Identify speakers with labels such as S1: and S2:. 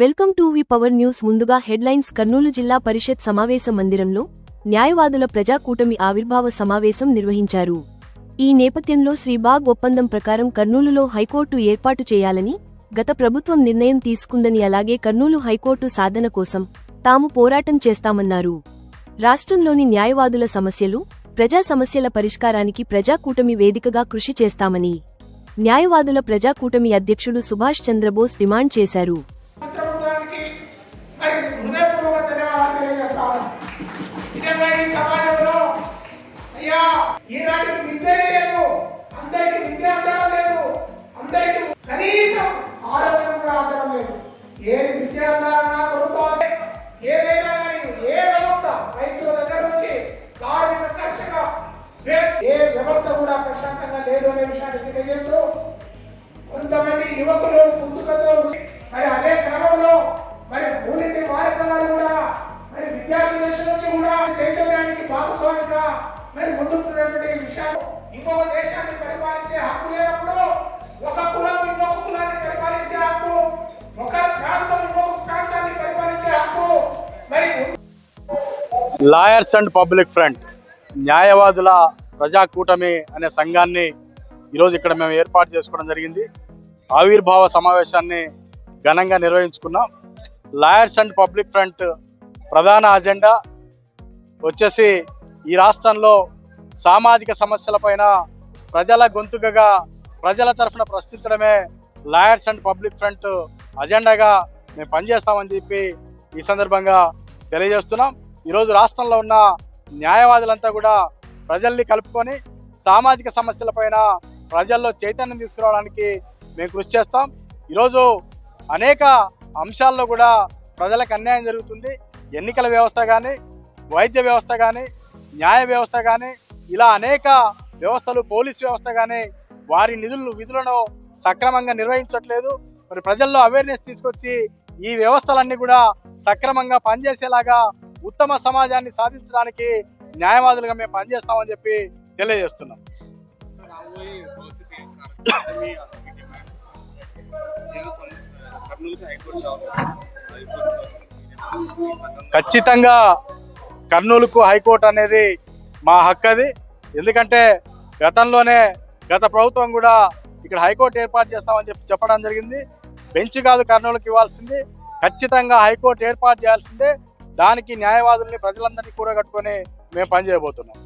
S1: Welcome to V power news ముందుగా headlines Kurnool జిల్లా పరిషత్ సమావేశ మందిరంలో న్యాయవాదుల ప్రజాకూటమి ఆవిర్భావ సమావేశం నిర్వహించారు. ఈ నేపథ్యంలో శ్రీబాగ్ ఒప్పందం ప్రకారం కర్నూలులో హైకోర్టు ఏర్పాటు చేయాలని గత ప్రభుత్వం నిర్ణయం తీసుకుందని అలాగే కర్నూలు హైకోర్టు సాధన కోసం తాము పోరాటం చేస్తామన్నారు. రాష్ట్రంలోని న్యాయవాదుల సమస్యలు ప్రజా సమస్యల పరిష్కారానికి ప్రజాకూటమి వేదికగా కృషి చేస్తామని న్యాయవాదుల ప్రజాకూటమి అధ్యక్షుడు సుభాష్ చంద్రబోస్ డిమాండ్ చేశారు.
S2: తెలియజేస్తూ కొంతమంది యువకులు పుట్టుకతో మరి అదే క్రమంలో మరి మూడింటి కార్యక్రమాలు కూడా మరి విద్యార్థి దశ నుంచి కూడా చైతన్యానికి భాగస్వామిగా మరి ముందుకున్నటువంటి విషయాలు. ఇంకొక దేశాన్ని పరిపాలించే హక్కు లేనప్పుడు ఒక కులం ఇంకొక కులాన్ని పరిపాలించే హక్కు ఒక ప్రాంతం ఇంకొక ప్రాంతాన్ని పరిపాలించే హక్కు మరి
S3: లాయర్స్ అండ్ పబ్లిక్ ఫ్రంట్ న్యాయవాదుల ప్రజాకూటమి అనే సంఘాన్ని ఈరోజు ఇక్కడ మేము ఏర్పాటు చేసుకోవడం జరిగింది. ఆవిర్భావ సమావేశాన్ని ఘనంగా నిర్వహించుకున్నాం. లాయర్స్ అండ్ పబ్లిక్ ఫ్రంట్ ప్రధాన అజెండా వచ్చేసి ఈ రాష్ట్రంలో సామాజిక సమస్యలపైన ప్రజల గొంతుకగా ప్రజల తరఫున ప్రశ్నించడమే లాయర్స్ అండ్ పబ్లిక్ ఫ్రంట్ అజెండాగా మేము పనిచేస్తామని చెప్పి ఈ సందర్భంగా తెలియజేస్తున్నాం. ఈరోజు రాష్ట్రంలో ఉన్న న్యాయవాదులంతా కూడా ప్రజల్ని కలుపుకొని సామాజిక సమస్యలపైన ప్రజల్లో చైతన్యం తీసుకురావడానికి మేము కృషి చేస్తాం. ఈరోజు అనేక అంశాల్లో కూడా ప్రజలకు అన్యాయం జరుగుతుంది. ఎన్నికల వ్యవస్థ కానీ వైద్య వ్యవస్థ కానీ న్యాయ వ్యవస్థ కానీ ఇలా అనేక వ్యవస్థలు పోలీస్ వ్యవస్థ కానీ వారి నిధులు విధులను సక్రమంగా నిర్వహించట్లేదు. మరి ప్రజల్లో అవేర్నెస్ తీసుకొచ్చి ఈ వ్యవస్థలన్నీ కూడా సక్రమంగా పనిచేసేలాగా ఉత్తమ సమాజాన్ని సాధించడానికి న్యాయవాదులుగా మేము పనిచేస్తామని చెప్పి తెలియజేస్తున్నాం.
S4: అకాడమీ
S3: ఖచ్చితంగా కర్నూలుకు హైకోర్టు అనేది మా హక్కు అది ఎందుకంటే గతంలోనే గత ప్రభుత్వం కూడా ఇక్కడ హైకోర్టు ఏర్పాటు చేస్తామని చెప్పి చెప్పడం జరిగింది. బెంచ్ కాదు కర్నూలుకి ఇవ్వాల్సింది. ఖచ్చితంగా హైకోర్టు ఏర్పాటు చేయాల్సిందే. దానికి న్యాయవాదుల్ని ప్రజలందరినీ కూడగట్టుకొని మేము పనిచేయబోతున్నాం.